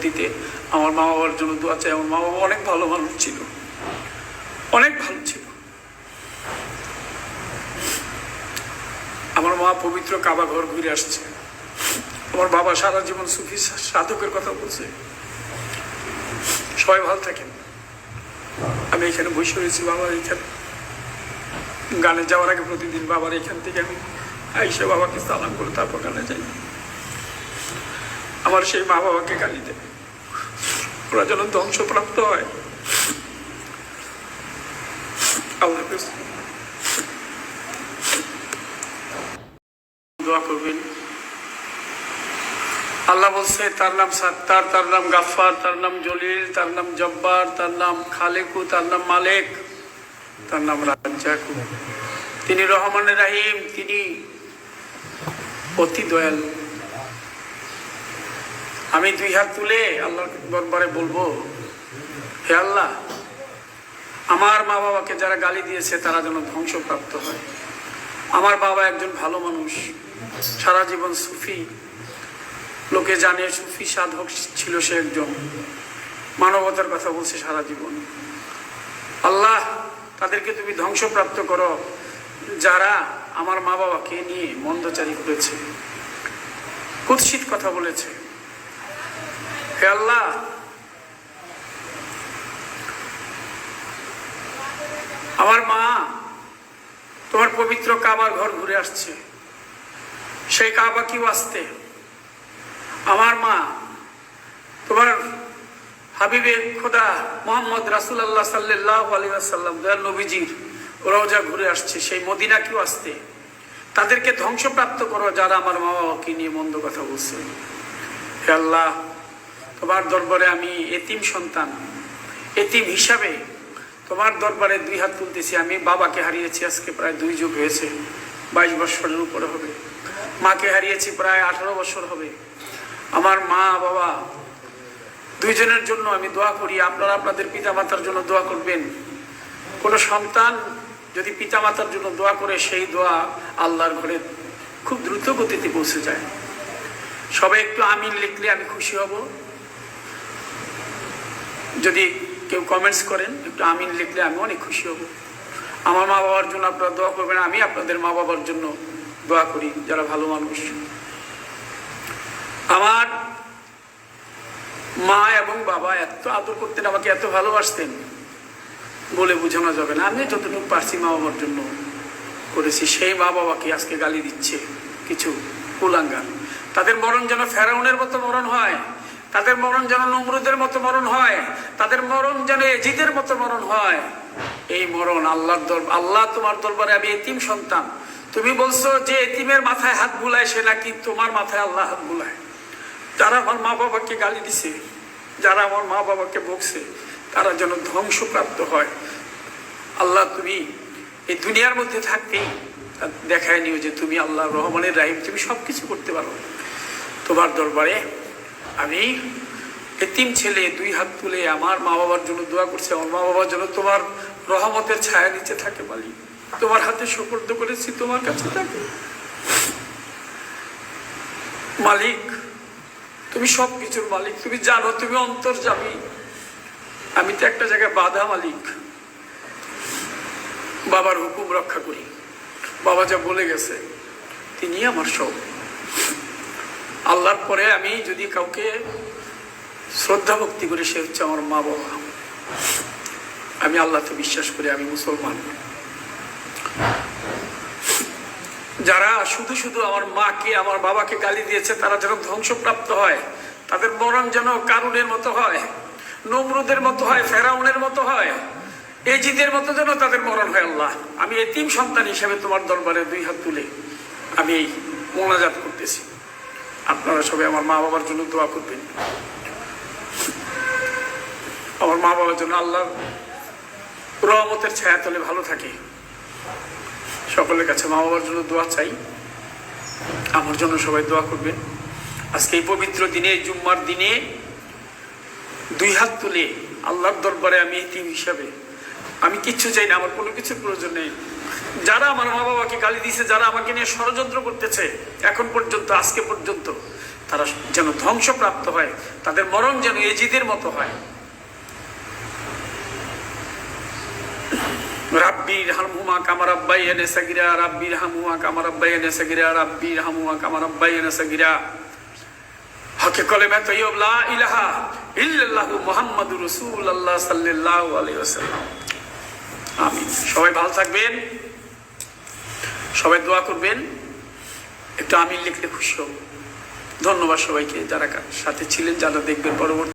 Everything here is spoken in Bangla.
দিতে আমার মা বাবার জন্য দোয়া চাই। আমার মা বাবা অনেক ভালো মানুষ ছিল। অনেক ভালো ছিল। আমার মা পবিত্র কাবা ঘর ঘুরে আসছে। আমার বাবা সারা জীবন সুফি সাধকের কথা বলছে। সবাই ভালো থাকেন। আমি এখানে বসে রয়েছি বাবার এখানে। গানে যাওয়ার আগে প্রতিদিন বাবার এখান থেকে আমি আইসে বাবাকে সালাম করে তারপর গানে যাই। আমার সেই মা বাবাকে গালি দেয়। ওরা যেন ধ্বংসপ্রাপ্ত হয়। আল্লাহ। দোয়া বলছে, তার নাম সাত্তার, তার নাম গাফফার, তার নাম জলিল, তার নাম জব্বার, তার নাম খালেকু, তার নাম মালেক, তার নাম রাজ্জাকু। তিনি রহমানের রাহিম, তিনি অতি দয়ালু। আমি দুই হাত তুলে আল্লাহর দরবারে বলব, হে আল্লাহ, আমার মা বাবাকে যারা গালি দিয়েছে, তারা যেন ধ্বংসপ্রাপ্ত হয়। আমার বাবা একজন ভালো মানুষ, সারা জীবন সুফি। লোকে জানে সুফি সাধক ছিল সে একজন। মানবতার কথা বলছে সারা জীবন। আল্লাহ, তাদেরকে তুমি ধ্বংসপ্রাপ্ত করো, যারা আমার মা বাবাকে নিয়ে মন্দচারী করেছে। কুৎসিত কথা বলেছে। হে আল্লাহ। আমার মা তোমার পবিত্র কাবার ঘর ঘুরে আসছে। সেই কাবা কি আসতে। আমার মা তোমার হাবিবে খোদা মোহাম্মদ রাসুল্লাহ সাল্লাহ আলিয়াল্লাম দয়াল নবীজির রওজা ঘুরে আসছে। সেই মদিনা কেউ আসতে। তাদেরকে ধ্বংসপ্রাপ্ত করো যারা আমার মা বাবাকে নিয়ে মন্দ কথা বলছে। হে আল্লাহ তোমার দরবারে আমি এতিম সন্তান। এতিম হিসাবে তোমার দরবারে দুই হাত তুলতেছি। আমি বাবাকে হারিয়েছি, আজকে প্রায় দুই যুগ হয়েছে। বাইশ বছরের উপরে হবে। মাকে হারিয়েছি প্রায় আঠারো বছর হবে। আমার মা, বাবা, দুইজনের জন্য আমি দোয়া করি। আপনারা আপনাদের পিতামাতার জন্য দোয়া করবেন। কোনো সন্তান যদি পিতামাতার জন্য দোয়া করে, সেই দোয়া আল্লাহর ঘরে খুব দ্রুত গতিতে পৌঁছে যায়। সবাই একটু আমিন লিখলে আমি খুশি হব। যদি কেউ কমেন্টস করেন, একটু আমিন লিখলে আমি অনেক খুশি হব। আমার মা বাবার জন্য আপনারা দোয়া করবেন, আমি আপনাদের মা বাবার জন্য দোয়া করি, যারা ভালো মানুষ। আমার মা এবং বাবা এত আদর করতেন, আমাকে এত ভালোবাসতেন বলে বোঝানো যাবে না। আমি যতটুকু পারছি মা বাবার জন্য করেছি। সেই মা বাবাকে আজকে গালি দিচ্ছে কিছু কুলাঙ্গার। তাদের মরণ যেন ফেরাউনের মতো মরণ হয়। তাদের মরণ যেন নমরুদের মতো মরণ হয়, তাদের মরণ যেন এজিদের মতো মরণ হয়। এই মরণ আল্লাহর আল্লাহ তোমার দরবারে আমি এতিম সন্তান। তুমি বলছো যে এতিমের মাথায় হাত বুলায়, সে নাকি তোমার মাথায় আল্লাহ হাত বুলায়। যারা আমার মা বাবাকে গালি দিছে, যারা আমার মা বাবাকে বকছে, তারা যেন ধ্বংসপ্রাপ্ত হয়। আল্লাহ তুমি এই দুনিয়ার মধ্যে থাকতেই দেখায় নিও যে তুমি আল্লাহ রহমানের রাহিম, তুমি সব কিছু করতে পারো। তোমার দরবারে আমি এতিম ছেলে, দুই হাত তুলে আমার মা বাবার জন্য দোয়া করছে, আমার মা বাবার জন্য তোমার রহমতের ছায়া নিচে থাকে মালিক তোমার হাতে সুপর্দ করেছি, তোমার কাছে থাকে। মালিক, তুমি সব কিছুর মালিক, তুমি জানো, তুমি অন্তর যাবি আমি তো একটা জায়গায় বাধা মালিক। বাবার হুকুম রক্ষা করি। বাবা যা বলে গেছে তিনি আমার সব। আল্লাহর পরে আমি যদি কাউকে শ্রদ্ধা ভক্তি করি, সে হচ্ছে আমার মা বাবা। আমি আল্লাহতে বিশ্বাস করি, আমি মুসলমান। যারা শুধু শুধু আমার মাকে, আমার বাবাকে গালি দিয়েছে, তারা যেন ধ্বংসপ্রাপ্ত হয়, তাদের মরণ যেন কারুনের মতো হয়, নমরুদের মতো হয়, ফেরাউনের মতো হয়, এজিদের মতো যেন তাদের মরণ হয় আল্লাহ। আমি এতিম সন্তান হিসেবে তোমার দরবারে দুই হাত তুলে আমি এই মোনাজাত করতেছি। আপনারা সবাই আমার মা বাবার জন্য দোয়া করবেন। আমার মা বাবার জন্য আল্লাহ রহমতের ছায়া তলে ভালো থাকে। সকলের কাছে মা বাবার জন্য দোয়া চাই। আমার জন্য সবাই দোয়া করবেন। আজকে এই পবিত্র দিনে, জুম্মার দিনে দুই হাত তুলে আল্লাহর দরবারে আমি এতিম হিসাবে আমি কিচ্ছু চাই না, আমার কোনো কিছুর প্রয়োজন নেই। যারা আমার মা বাবাকে গালি দিয়েছে, যারা আমাকে নিয়ে ষড়যন্ত্র করতেছে, এখন পর্যন্ত, আজকে পর্যন্ত, তারা যেন ধ্বংসপ্রাপ্ত হয়, তাদের মরণ যেন এজিদের মতো হয়। রাব্বির হামহুমা কামার আব্বাই এনে সাগিরা রাব্বির হামহুমা কামার আব্বাই এনে সাগিরা রাব্বির হামহুমা কামার আব্বাই এনে সাগিরা। হকে কলেমে তৈয়ব, লা ইলাহা ইল্লাল্লাহু মুহাম্মাদুর রাসূলুল্লাহ সাল্লাল্লাহু আলাইহি ওয়াসাল্লাম। আমিন। সবাই ভালো থাকবেন। সবাই দোয়া করবেন। একটু আমি লিখলে খুশি হব। ধন্যবাদ সবাইকে যারা সাথে ছিলেন, যারা দেখবেন পরবর্তী